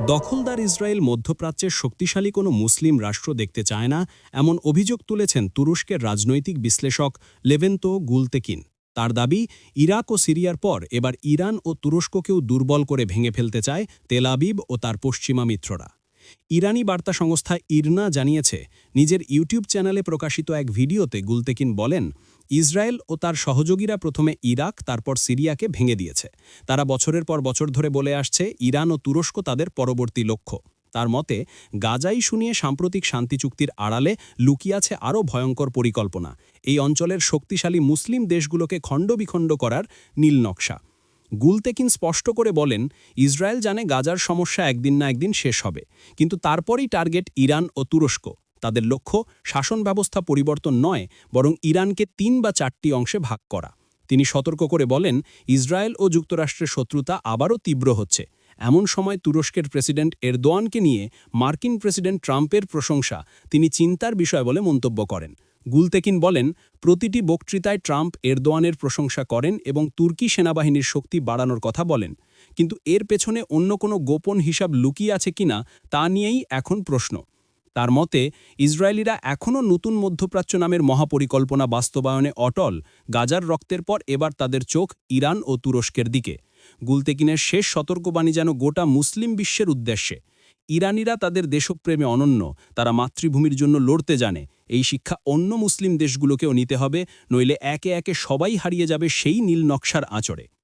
দখলদার ইসরায়েল মধ্যপ্রাচ্যের শক্তিশালী কোনো মুসলিম রাষ্ট্র দেখতে চায় না, এমন অভিযোগ তুলেছেন তুরস্কের রাজনৈতিক বিশ্লেষক লেভেন্তো গুলতেকিন। তার দাবি, ইরাক ও সিরিয়ার পর এবার ইরান ও তুরস্ককেও দুর্বল করে ভেঙে ফেলতে চায় তেলাবিব ও তার পশ্চিমা মিত্ররা। ইরানি বার্তা সংস্থা ইরনা জানিয়েছে, নিজের ইউটিউব চ্যানেলে প্রকাশিত এক ভিডিওতে গুলতেকিন বলেন, ইসরায়েল ও তার সহযোগীরা প্রথমে ইরাক, তারপর সিরিয়াকে ভেঙে দিয়েছে। তারা বছরের পর বছর ধরে বলে আসছে, ইরান ও তুরস্ক তাদের পরবর্তী লক্ষ্য। তার মতে, গাজাই শুনিয়ে সাম্প্রতিক শান্তি চুক্তির আড়ালে লুকিয়াছে আরও ভয়ঙ্কর পরিকল্পনা। এই অঞ্চলের শক্তিশালী মুসলিম দেশগুলোকে খণ্ডবিখণ্ড করার নীল নকশা। গুলতেকিন স্পষ্ট করে বলেন, ইসরায়েল জানে গাজার সমস্যা একদিন না একদিন শেষ হবে, কিন্তু তারপরই টার্গেট ইরান ও তুরস্ক। তাদের লক্ষ্য শাসন ব্যবস্থা পরিবর্তন নয়, বরং ইরানকে তিন বা চারটি অংশে ভাগ করা। তিনি সতর্ক করে বলেন, ইসরায়েল ও যুক্তরাষ্ট্রের শত্রুতা আবারও তীব্র হচ্ছে। এমন সময় তুরস্কের প্রেসিডেন্ট এরদোয়ানকে নিয়ে মার্কিন প্রেসিডেন্ট ট্রাম্পের প্রশংসা তিনি চিন্তার বিষয় বলে মন্তব্য করেন। গুলতেকিন বলেন, প্রতিটি বক্তৃতায় ট্রাম্প এরদোয়ানের প্রশংসা করেন এবং তুর্কি সেনাবাহিনীর শক্তি বাড়ানোর কথা বলেন। কিন্তু এর পেছনে অন্য কোনো গোপন হিসাব লুকিয়ে আছে কিনা তা নিয়েই এখন প্রশ্ন। তার মতে, ইসরায়েলিরা এখনও নতুন মধ্যপ্রাচ্য নামের মহাপরিকল্পনা বাস্তবায়নে অটল। গাজার রক্তের পর এবার তাদের চোখ ইরান ও তুরস্কের দিকে। গুলতেকিনের শেষ সতর্কবাণী যেন গোটা মুসলিম বিশ্বের উদ্দেশ্যে। ইরানিরা তাদের দেশপ্রেমে অনন্য, তারা মাতৃভূমির জন্য লড়তে জানে। এই শিক্ষা অন্য মুসলিম দেশগুলোকেও নিতে হবে, নইলে একে একে সবাই হারিয়ে যাবে সেই নীল নকশার আঁচড়ে।